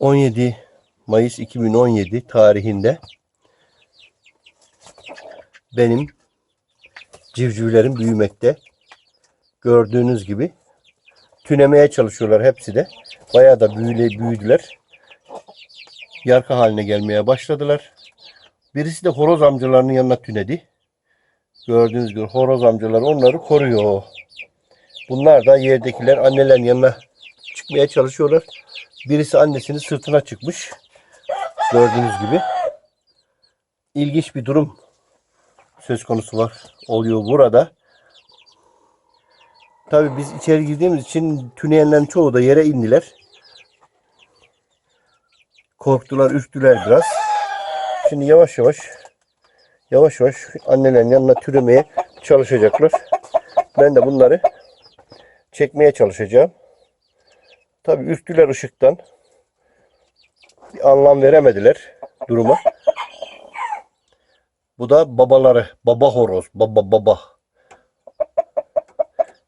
17 Mayıs 2017 tarihinde benim civcivlerim büyümekte. Gördüğünüz gibi tünemeye çalışıyorlar hepsi de. Bayağı da büyüle, büyüdüler. Yarka haline gelmeye başladılar. Birisi de horoz amcalarının yanına tünedi. Gördüğünüz gibi horoz amcalar onları koruyor. Bunlar da yerdekiler annelerin yanına çıkmaya çalışıyorlar. Birisi annesinin sırtına çıkmış. Gördüğünüz gibi. İlginç bir durum söz konusu var. Oluyor burada. Tabii biz içeri girdiğimiz için tüneyenlerin çoğu da yere indiler. Korktular, ürktüler biraz. Şimdi yavaş yavaş yavaş yavaş annelerin yanına türemeye çalışacaklar. Ben de bunları çekmeye çalışacağım. Tabii ürktüler ışıktan. Bir anlam veremediler duruma. Bu da babaları. Baba horoz. Baba baba.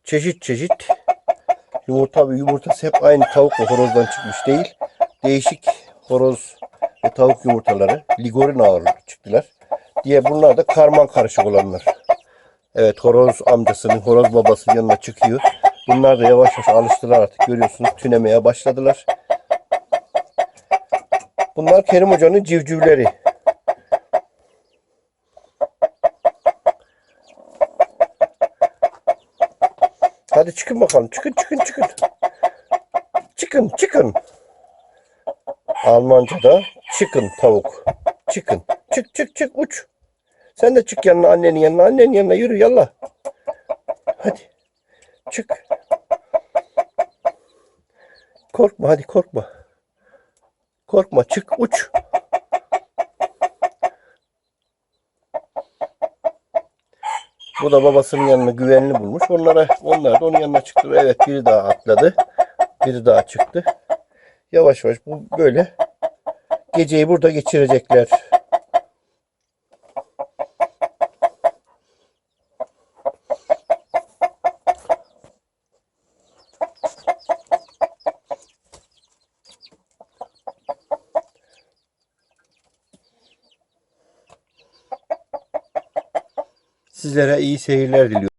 Çeşit çeşit yumurta ve yumurtası hep aynı tavuk ve horozdan çıkmış değil. Değişik horoz ve tavuk yumurtaları ligorin ağırlığı çıktılar. Diye bunlar da karman karışık olanlar. Evet horoz amcasının, horoz babasının yanına çıkıyor. Bunlar da yavaş yavaş alıştılar artık görüyorsunuz. Tünemeye başladılar. Bunlar Kerim Hoca'nın civcivleri. Hadi çıkın bakalım. Çıkın çıkın çıkın. Çıkın çıkın. Almanca'da çıkın tavuk. Çıkın. Çık çık çık uç. Sen de çık yanına annenin yanına. Annenin yanına yürü yallah. Hadi. Çık. Korkma hadi korkma. Korkma çık uç. Bu da babasının yanına güvenli bulmuş. Onlara onlar da onun yanına çıktı. Evet biri daha atladı. Biri daha çıktı. Yavaş yavaş bu böyle geceyi burada geçirecekler. Sizlere iyi seyirler diliyorum.